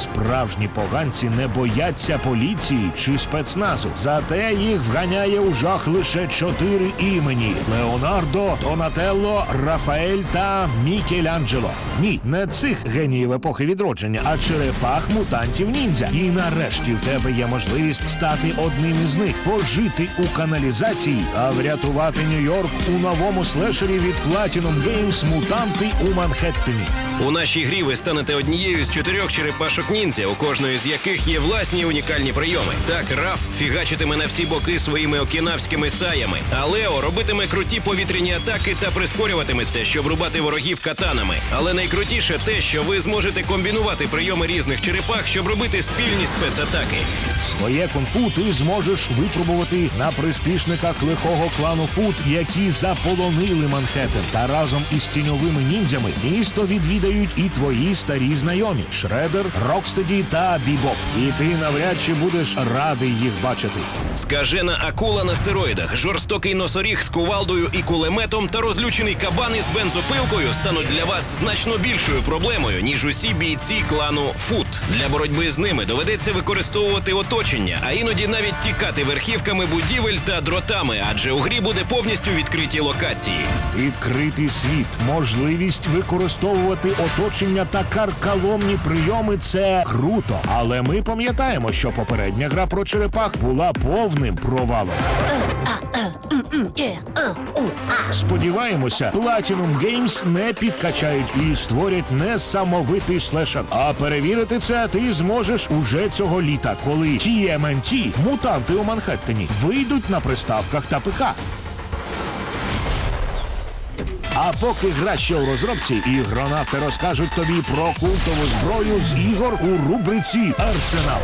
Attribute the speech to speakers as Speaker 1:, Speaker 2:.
Speaker 1: Справжні поганці не бояться поліції чи спецназу. Зате їх вганяє у жах лише чотири імені: Леонардо, Донателло, Рафаель та Мікеланджело. Ні, не цих геніїв епохи відродження, а черепах мутантів ніндзя. І нарешті в тебе є можливість стати одним із них, пожити у каналізації та врятувати Нью-Йорк у новому слешері від Platinum Games Мутанти у Манхеттені.
Speaker 2: У нашій грі ви станете однією з чотирьох черепашок ніндзя, у кожної з яких є власні унікальні прийоми. Так, Раф фігачитиме на всі боки своїми окінавськими саями, а Лео робитиме круті повітряні атаки та прискорюватиметься, щоб рубати ворогів катанами. Але найкрутіше те, що ви зможете комбінувати прийоми різних черепах, щоб робити спільні спецатаки.
Speaker 1: Своє кунг-фу ти зможеш випробувати на приспішниках лихого клану Фут, які заполонили Манхеттен. Та разом із тіньовими ніндзями місто відвідають і твої старі знайомі Шредер, Рокстеді та Бібоп. І ти навряд чи будеш радий їх бачити.
Speaker 2: Скажена акула на стероїдах, жорстокий носоріг з кувалдою і кулеметом та розлючений кабан із бензопилкою стануть для вас значно більшою проблемою, ніж усі бійці клану Фут. Для боротьби з ними доведеться використовувати оточення, а іноді навіть тікати верхівками будівель та дротами, адже у грі буде повністю відкриті локації.
Speaker 1: Відкритий світ, можливість використовувати оточення та каркаломні прийоми це круто. Але ми пам'ятаємо, що попередня гра про черепах була повним провалом. Сподіваємося, Platinum Games не підкачають і створять несамовитий слешер. А перевірити це ти зможеш уже цього літа, коли TMNT, мутанти у Манхеттені, вийдуть на приставках та ПК. А поки гра ще у розробці, ігронавти розкажуть тобі про культову зброю з ігор у рубриці Арсенал.